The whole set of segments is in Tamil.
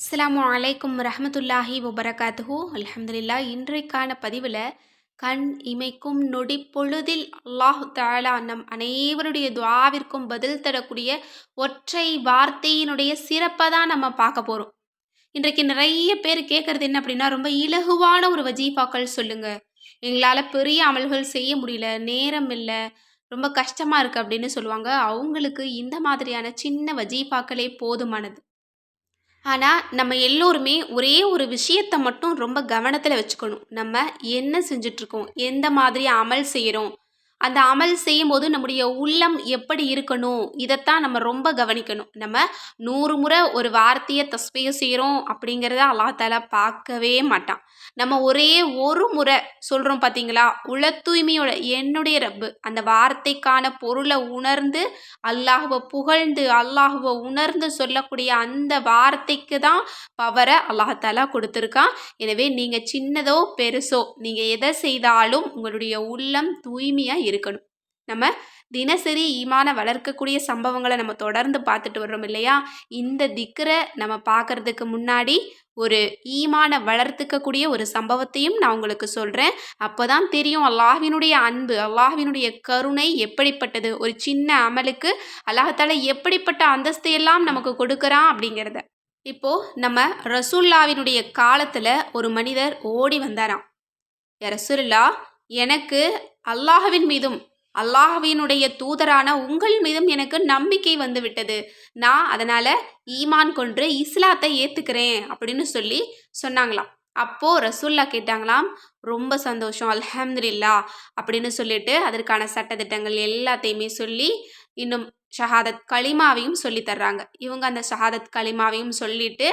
அஸ்லாம் அலைக்கும் ரஹமத்துல்லாஹி வபரகாத்துஹு. அலமதுல்லா இன்றைக்கான பதிவில் கண் இமைக்கும் நொடி பொழுதில் அல்லாஹு தாலா நம் அனைவருடைய துவாவிற்கும் பதில் தரக்கூடிய ஒற்றை வார்த்தையினுடைய சிறப்பை தான் நம்ம பார்க்க போகிறோம் இன்றைக்கு நிறைய பேர் கேட்குறது என்ன அப்படின்னா ரொம்ப இலகுவான ஒரு வஜீஃபாக்கள் சொல்லுங்கள் எங்களால் பெரிய அமல்கள் செய்ய முடியல நேரம் இல்லை ரொம்ப கஷ்டமாக இருக்குது அப்படின்னு சொல்லுவாங்க. அவங்களுக்கு இந்த மாதிரியான சின்ன வஜீஃபாக்களே போதுமானது. ஆனால் நம்ம எல்லோருமே ஒரே ஒரு விஷயத்த மட்டும் ரொம்ப கவனத்தில் வச்சுக்கணும். நம்ம என்ன செஞ்சுட்ருக்கோம்? எந்த மாதிரி அமல் செய்கிறோம் அந்த அமல் செய்யும்போது நம்முடைய உள்ளம் எப்படி இருக்கணும்? இதைத்தான் நம்ம ரொம்ப கவனிக்கணும். நம்ம நூறு முறை ஒரு வார்த்தையை தஸ்பையை செய்கிறோம் அப்படிங்கிறத அல்லாஹ் பார்க்கவே மாட்டான். நம்ம ஒரே ஒரு முறை சொல்கிறோம் பார்த்தீங்களா? உள தூய்மையோட என்னுடைய ரப்பு அந்த வார்த்தைக்கான பொருளை உணர்ந்து, அல்லாஹுவை புகழ்ந்து, அல்லாஹுவை உணர்ந்து சொல்லக்கூடிய அந்த வார்த்தைக்கு தான் பவரை அல்லாஹ் கொடுத்துருக்கான் எனவே நீங்கள் சின்னதோ, பெருசோ நீங்கள் எதை செய்தாலும் உங்களுடைய உள்ளம் தூய்மையாக இருக்கணும். நம்ம தினசரி ஈமான வளர்க்கக்கூடிய சம்பவங்களை நம்ம தொடர்ந்து பார்த்துட்டு வர்றோம் இல்லையா? இந்த திக்கரை நம்ம பார்க்கறதுக்கு முன்னாடி ஒரு ஈமான வளர்த்துக்கக்கூடிய ஒரு சம்பவத்தையும் நான் உங்களுக்கு சொல்கிறேன் அப்போ தான் தெரியும் அல்லாஹினுடைய அன்பு, அல்லாஹினுடைய கருணை எப்படிப்பட்டது? ஒரு சின்ன அமலுக்கு அல்லாஹத்தால் எப்படிப்பட்ட அந்தஸ்தையெல்லாம் நமக்கு கொடுக்குறான் அப்படிங்கிறத. இப்போ நம்ம ரசூல்லாவினுடைய காலத்தில் ஒரு மனிதர் ஓடி வந்தாராம். ரசூல்லா எனக்கு அல்லாஹுவின் மீதும், அல்லாஹ்வினுடைய தூதரான உங்கள் மீதும் எனக்கு நம்பிக்கை வந்து விட்டது. நான் அதனால் ஈமான் கொன்று இஸ்லாத்தை ஏற்றுக்கிறேன் அப்படின்னு சொல்லி சொன்னாங்களாம். அப்போது ரசூல்லா கேட்டாங்களாம், ரொம்ப சந்தோஷம் அல்ஹம்துலில்லாஹ் அப்படின்னு சொல்லிட்டு அதற்கான சட்டத்திட்டங்கள் எல்லாத்தையுமே சொல்லி, இன்னும் ஷஹாதத் கலிமாவையும் சொல்லி தர்றாங்க. இவங்க அந்த ஷஹாதத் கலிமாவையும் சொல்லிட்டு,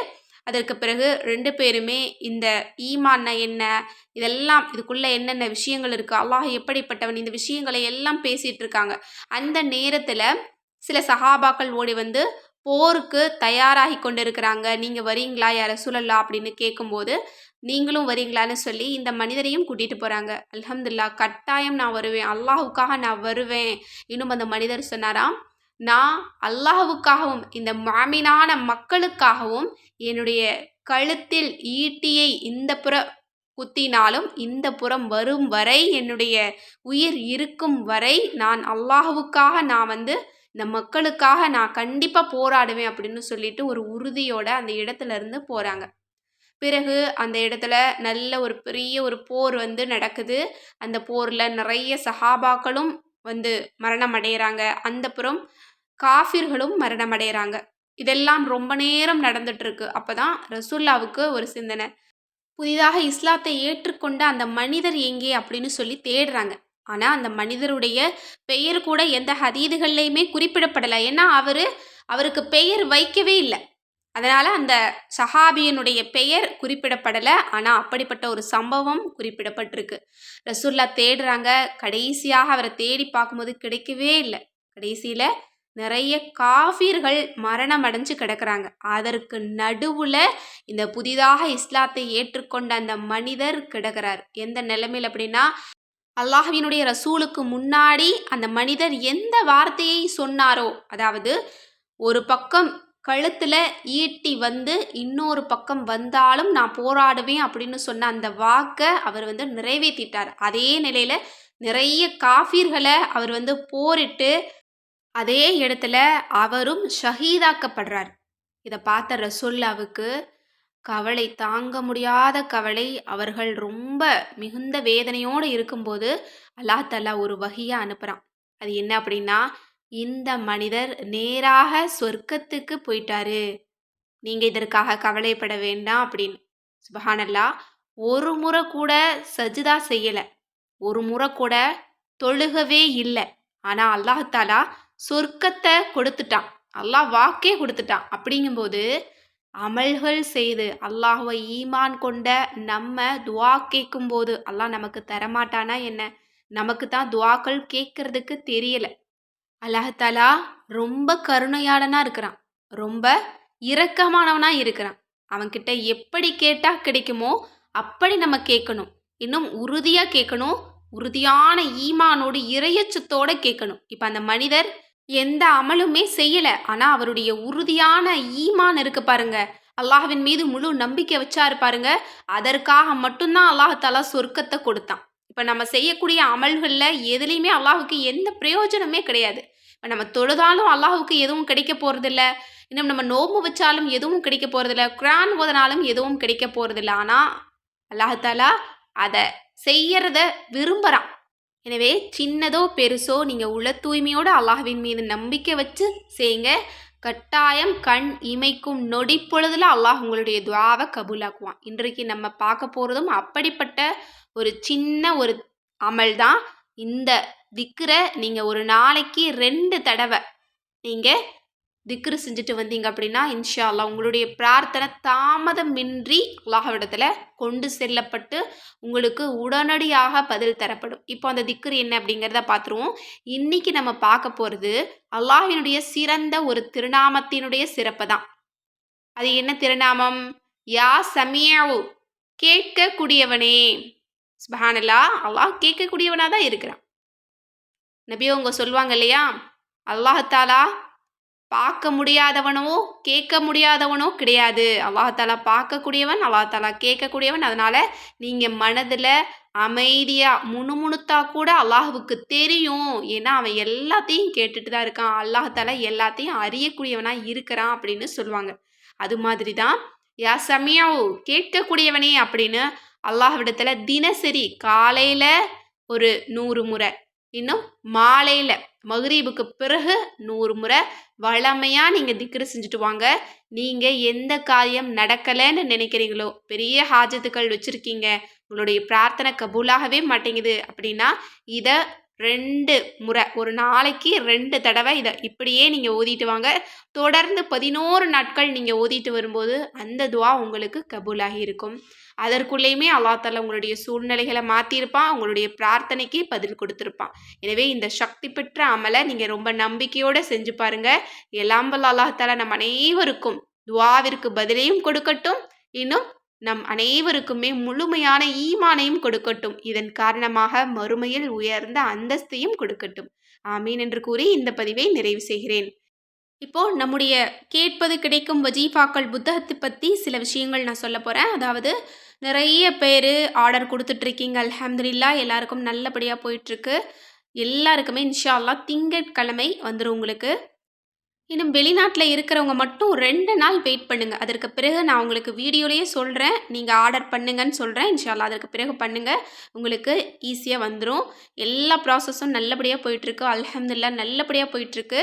அதற்கு பிறகு ரெண்டு பேருமே இந்த ஈமான்னா என்ன? இதெல்லாம் இதுக்குள்ள என்னென்ன விஷயங்கள் இருக்கு? அல்லாஹ் எப்படிப்பட்டவன்? இந்த விஷயங்களை எல்லாம் பேசிட்டு இருக்காங்க. அந்த நேரத்துல சில சஹாபாக்கள் ஓடி வந்து போருக்கு தயாராகி கொண்டிருக்கிறாங்க. நீங்க வரீங்களா யார சுழல்லா அப்படின்னு கேட்கும்போது, நீங்களும் வரீங்களான்னு சொல்லி இந்த மனிதரையும் கூட்டிட்டு போறாங்க. அலமதுல்லா கட்டாயம் நான் வருவேன். அல்லாஹுக்காக நான் வருவேன். இன்னும் அந்த மனிதர் சொன்னாராம், நான் அல்லாஹுவுக்காகவும் இந்த மாமினான மக்களுக்காகவும் என்னுடைய கழுத்தில் ஈட்டியை இந்த புறம் குத்தினாலும், இந்த புறம் வரும் வரை என்னுடைய உயிர் இருக்கும் வரை நான் அல்லாஹுவுக்காக நான் வந்து இந்த மக்களுக்காக நான் கண்டிப்பாக போராடுவேன் அப்படின்னு சொல்லிட்டு ஒரு உறுதியோட அந்த இடத்துல இருந்து போகிறாங்க பிறகு அந்த இடத்துல நல்ல ஒரு பெரிய ஒரு போர் வந்து நடக்குது. அந்த போரில் நிறைய சஹாபாக்களும் வந்து மரணம் அடைகிறாங்க அந்த புறம் காஃபிர்களும் மரணம் அடைகிறாங்க இதெல்லாம் ரொம்ப நேரம் நடந்துட்டுருக்கு. அப்போ தான் ரசூல்லாவுக்கு ஒரு சிந்தனை. புதிதாக இஸ்லாத்தை ஏற்றுக்கொண்ட அந்த மனிதர் எங்கே அப்படின்னு சொல்லி தேடுறாங்க. ஆனால் அந்த மனிதருடைய பெயர் கூட எந்த ஹதீதுகள்லையுமே குறிப்பிடப்படலை. ஏன்னா அவர் அவருக்கு பெயர் வைக்கவே இல்லை. அதனால் அந்த சஹாபியனுடைய பெயர் குறிப்பிடப்படலை ஆனால் அப்படிப்பட்ட ஒரு சம்பவம் குறிப்பிடப்பட்டிருக்கு. ரசூல்லா தேடுறாங்க. கடைசியாக அவரை தேடி பார்க்கும்போது கிடைக்கவே இல்லை கடைசியில் நிறைய காஃபீர்கள் மரணம் அடைஞ்சு கிடக்கிறாங்க அதற்கு நடுவில் இந்த புதிதாக இஸ்லாத்தை ஏற்றுக்கொண்ட அந்த மனிதர் கிடக்கிறார் எந்த நிலைமையில் அப்படின்னா, அல்லாஹ்வினுடைய ரசூலுக்கு முன்னாடி அந்த மனிதர் எந்த வார்த்தையை சொன்னாரோ, அதாவது ஒரு பக்கம் கழுத்தில் ஈட்டி வந்து, இன்னொரு பக்கம் வந்தாலும் நான் போராடுவேன் அப்படின்னு சொன்ன அந்த வாக்கை அவர் வந்து நிறைவேத்திட்டார். அதே நிலையில் நிறைய காஃபீர்களை அவர் வந்து போரிட்டு, அதே இடத்துல அவரும் ஷஹீதாக்கப்படுறார். இதை பார்த்த ரசூலுல்லாஹ்வுக்கு கவலை தாங்க முடியாத கவலை. அவர்கள் ரொம்ப மிகுந்த வேதனையோடு இருக்கும்போது, அல்லா தலா ஒரு வகையாக அனுப்புகிறான் அது என்ன அப்படின்னா, இந்த மனிதர் நேராக சொர்க்கத்துக்கு போயிட்டாரு. நீங்க இதற்காக கவலைப்பட வேண்டாம் அப்படின்னு. சுபஹானல்லா ஒரு முறை கூட சஜிதா செய்யல. ஒரு முறை கூட தொழுகவே இல்லை ஆனா அல்லாஹாலா சொர்க்கத்தை கொடுத்துட்டான். அல்லாஹ் வாக்கே கொடுத்துட்டான் அப்படிங்கும்போது, அமல்கள் செய்து அல்லாஹுவை ஈமான் கொண்ட நம்ம துஆ கேட்கும்போது, அல்லாஹ் நமக்கு தரமாட்டானா என்ன? நமக்கு தான் துவாக்கள் கேட்கறதுக்கு தெரியலை அல்லாஹ் ரொம்ப கருணையாளனா இருக்கிறான். ரொம்ப இரக்கமானவனா இருக்கிறான். அவன்கிட்ட எப்படி கேட்டா கிடைக்குமோ, அப்படி நம்ம கேட்கணும். இன்னும் உறுதியா கேட்கணும். உறுதியான ஈமானோடு இறையச்சத்தோட கேட்கணும். இப்ப அந்த மனிதர் எந்த அமலுமே செய்யல. ஆனா அவருடைய உறுதியான ஈமான் இருக்கு பாருங்க. அல்லாஹ்வின் மீது முழு நம்பிக்கை வச்சா பாருங்க அதற்காக மட்டும்தான் அல்லாஹாலா சொர்க்கத்தை கொடுத்தான் இப்போ நம்ம செய்யக்கூடிய அமல்களில் எதுலேயுமே அல்லாஹுக்கு எந்த பிரயோஜனமே கிடையாது. இப்போ நம்ம தொழுதாலும் அல்லாஹுக்கு எதுவும் கிடைக்க போகிறதில்ல இன்னும் நம்ம நோம்பு வச்சாலும் எதுவும் கிடைக்க போகிறதில்ல குரான் ஓதனாலும் எதுவும் கிடைக்க போகிறதில்ல ஆனால் அல்லாஹாலா அதை செய்யறத விரும்புகிறான் எனவே சின்னதோ பெருசோ நீங்கள் உள்ள தூய்மையோடு அல்லாஹ்வின் மீது நம்பிக்கை வச்சு செய்யுங்க. கட்டாயம் கண் இமைக்கும் நொடி பொழுதுல அல்லாஹ் உங்களுடைய துவாவை கபூலாக்குவான். இன்றைக்கு நம்ம பார்க்க போகிறதும் அப்படிப்பட்ட ஒரு சின்ன ஒரு அமல் தான். இந்த திக்கரை நீங்கள் ஒரு நாளைக்கு ரெண்டு தடவை நீங்கள் திக்ரு செஞ்சுட்டு வந்தீங்க அப்படின்னா இன்ஷா அல்லா உங்களுடைய பிரார்த்தனை தாமதமின்றி அல்லாஹவிடத்தில் கொண்டு செல்லப்பட்டு உங்களுக்கு உடனடியாக பதில் தரப்படும். இப்போ அந்த திக்ரு என்ன அப்படிங்கிறத பார்த்துருவோம். இன்னைக்கு நம்ம பார்க்க போகிறது அல்லாஹினுடைய சிறந்த ஒரு திருநாமத்தினுடைய சிறப்பு தான். அது என்ன திருநாமம்? யா சமியாவு கேட்கக்கூடியவனே. சுபஹானல்லா அல்லாஹ் கேட்கக்கூடியவனாக தான் இருக்கிறான். நபியோ அவங்க சொல்லுவாங்க இல்லையா? அல்லாஹாலா பார்க்க முடியாதவனோ கேட்க முடியாதவனோ கிடையாது. அல்லாஹாலா பார்க்கக்கூடியவன் அல்லாஹாலா கேட்கக்கூடியவன். அதனால் நீங்கள் மனதில் அமைதியாக முணுமுணுத்தா கூட அல்லாஹுவுக்கு தெரியும். ஏன்னா அவன் எல்லாத்தையும் கேட்டுட்டு தான் இருக்கான். அல்லாஹாலா எல்லாத்தையும் அறியக்கூடியவனாக இருக்கிறான் அப்படின்னு சொல்லுவாங்க. அது மாதிரி தான் யா சமயாவோ கேட்கக்கூடியவனே அப்படின்னு அல்லாஹ்விடத்தில் தினசரி காலையில் ஒரு நூறு முறை இன்னும் மாலையில் மகரீபுக்கு பிறகு நூறு முறை வளமையாக நீங்கள் திக்ரு செஞ்சுட்டு வாங்க. நீங்கள் எந்த காரியம் நடக்கலைன்னு நினைக்கிறீங்களோ பெரிய ஹாஜத்துக்கள் வச்சுருக்கீங்க உங்களுடைய பிரார்த்தனை கபூலாகவே மாட்டேங்குது அப்படின்னா இதை ரெண்டு முறை. ஒரு நாளைக்கு ரெண்டு தடவை இதை இப்படியே நீங்கள் ஓதிட்டு வாங்க. தொடர்ந்து பதினோரு நாட்கள் நீங்கள் ஓதிட்டு வரும்போது அந்த துவா உங்களுக்கு கபூலாகி இருக்கும். அதற்குள்ளேயுமே அல்லாத்தால உங்களுடைய சூழ்நிலைகளை மாற்றியிருப்பான் உங்களுடைய பிரார்த்தனைக்கு பதில் கொடுத்துருப்பான். எனவே இந்த சக்தி பெற்ற அமலை நீங்கள் ரொம்ப நம்பிக்கையோடு செஞ்சு பாருங்கள் எல்லாம் வல்ல அல்லாஹால நம் அனைவருக்கும் துவாவிற்கு பதிலையும் கொடுக்கட்டும். இன்னும் நம் அனைவருக்குமே முழுமையான ஈமானையும் கொடுக்கட்டும். இதன் காரணமாக மறுமையில் உயர்ந்த அந்தஸ்தையும் கொடுக்கட்டும். ஆமீன் என்று கூறி இந்த பதிவை நிறைவு செய்கிறேன். இப்போ நம்முடைய கேட்பது கிடைக்கும் வஜீஃபாக்கள் புத்தகத்தை பற்றி சில விஷயங்கள் நான் சொல்ல போகிறேன் அதாவது நிறைய பேர் ஆர்டர் கொடுத்துட்ருக்கீங்க. அலமதுல்லா எல்லாருக்கும் நல்லபடியாக போயிட்டுருக்கு எல்லாருக்குமே இன்ஷா அல்லா திங்கட்கிழமை வந்துடும் உங்களுக்கு. இன்னும் வெளிநாட்டில் இருக்கிறவங்க மட்டும் ரெண்டு நாள் வெயிட் பண்ணுங்கள் அதற்கு பிறகு நான் உங்களுக்கு வீடியோலேயே சொல்கிறேன் நீங்கள் ஆர்டர் பண்ணுங்கன்னு சொல்கிறேன் இன்ஷால்லா அதற்கு பிறகு பண்ணுங்கள் உங்களுக்கு ஈஸியாக வந்துடும் எல்லா ப்ராசஸும் நல்லபடியாக போயிட்டுருக்கு. அலமதுல்லா நல்லபடியாக போயிட்டுருக்கு.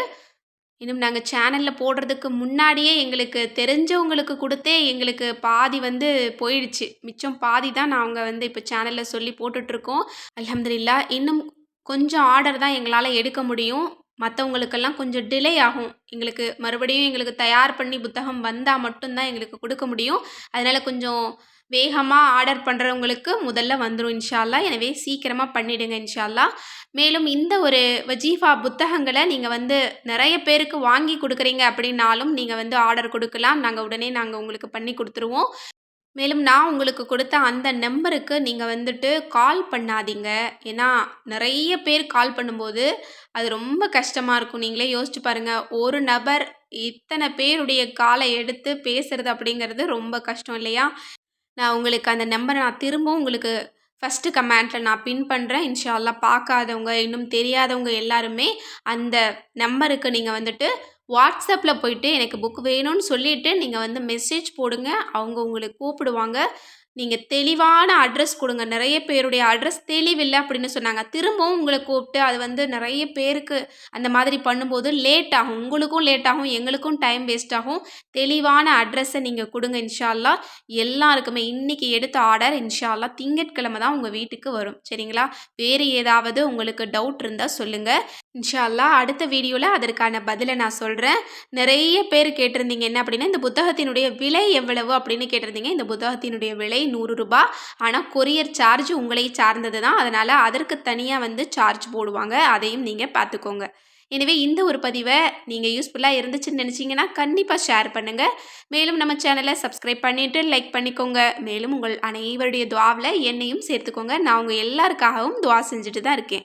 இன்னும் நாங்கள் சேனலில் போடுறதுக்கு முன்னாடியே எங்களுக்கு தெரிஞ்சவங்களுக்கு கொடுத்தே எங்களுக்கு பாதி வந்து போயிடுச்சு. மிச்சம் பாதி தான் நாங்கள் வந்து இப்போ சேனலில் சொல்லி போட்டுட்ருக்கோம் அலமதுல்லா இன்னும் கொஞ்சம் ஆர்டர் தான் எங்களால் எடுக்க முடியும். மற்றவங்களுக்கெல்லாம் கொஞ்சம் டிலே ஆகும். எங்களுக்கு மறுபடியும் எங்களுக்கு தயார் பண்ணி புத்தகம் வந்தால் மட்டும்தான் எங்களுக்கு கொடுக்க முடியும். அதனால் கொஞ்சம் வேகமாக ஆர்டர் பண்ணுறவங்களுக்கு முதல்ல வந்துடும் இன்ஷால்லா எனவே சீக்கிரமாக பண்ணிவிடுங்க இன்ஷால்லா மேலும் இந்த ஒரு வஜீஃபா புத்தகங்களை நீங்கள் வந்து நிறைய பேருக்கு வாங்கி கொடுக்குறீங்க அப்படின்னாலும் நீங்கள் வந்து ஆர்டர் கொடுக்கலாம். நாங்கள் உடனே நாங்கள் உங்களுக்கு பண்ணி கொடுத்துருவோம். மேலும் நான் உங்களுக்கு கொடுத்த அந்த நம்பருக்கு நீங்கள் வந்துட்டு கால் பண்ணாதீங்க. ஏன்னா நிறைய பேர் கால் பண்ணும்போது அது ரொம்ப கஷ்டமாக இருக்கும். நீங்களே யோசிச்சு பாருங்கள் ஒரு நபர் இத்தனை பேருடைய காலை எடுத்து பேசுகிறது அப்படிங்கிறது ரொம்ப கஷ்டம் இல்லையா? நான் உங்களுக்கு அந்த நம்பரை நான் திரும்பவும் உங்களுக்கு ஃபஸ்ட்டு கமெண்ட்டில் நான் பின் பண்ணுறேன் இன்ஷால்லா பார்க்காதவங்க இன்னும் தெரியாதவங்க எல்லாருமே அந்த நம்பருக்கு நீங்கள் வந்துட்டு வாட்ஸ்அப்பில் போயிட்டு எனக்கு புக் வேணும்னு சொல்லிவிட்டு நீங்கள் வந்து மெசேஜ் போடுங்க. அவங்க உங்களை கூப்பிடுவாங்க. நீங்கள் தெளிவான அட்ரஸ் கொடுங்க. நிறைய பேருடைய அட்ரஸ் தெளிவில்லை அப்படின்னு சொன்னாங்க. திரும்பவும் உங்களை கூப்பிட்டு அது வந்து நிறைய பேருக்கு அந்த மாதிரி பண்ணும்போது லேட் ஆகும். உங்களுக்கும் லேட் ஆகும். எங்களுக்கும் டைம் வேஸ்ட் ஆகும். தெளிவான அட்ரஸை நீங்கள் கொடுங்க இன்ஷால்லா. எல்லாருக்குமே இன்றைக்கி எடுத்த ஆர்டர் இன்ஷால்லா திங்கட்கிழமை தான் உங்கள் வீட்டுக்கு வரும். சரிங்களா? வேறு ஏதாவது உங்களுக்கு டவுட் இருந்தால் சொல்லுங்கள் இன்ஷால்லா அடுத்த வீடியோவில் அதற்கான பதிலை நான் சொல்கிறேன் நிறைய பேர் கேட்டிருந்தீங்க என்ன அப்படின்னா இந்த புத்தகத்தினுடைய விலை எவ்வளவு அப்படின்னு கேட்டிருந்தீங்க. இந்த புத்தகத்தினுடைய விலை நூறு ரூபாய் ஆனால் கொரியர் சார்ஜ் உங்களை சார்ந்தது தான். அதனால் அதற்கு தனியாக வந்து சார்ஜ் போடுவாங்க. அதையும் நீங்கள் பார்த்துக்கோங்க. எனவே இந்த ஒரு பதிவை நீங்கள் யூஸ்ஃபுல்லாக இருந்துச்சுன்னு நினச்சிங்கன்னா கண்டிப்பாக ஷேர் பண்ணுங்கள் மேலும் நம்ம சேனலை சப்ஸ்கிரைப் பண்ணிவிட்டு லைக் பண்ணிக்கோங்க. மேலும் உங்கள் அனைவருடைய துவாவில் என்னையும் சேர்த்துக்கோங்க. நான் உங்கள் எல்லாருக்காகவும் துவா செஞ்சுட்டு தான் இருக்கேன்.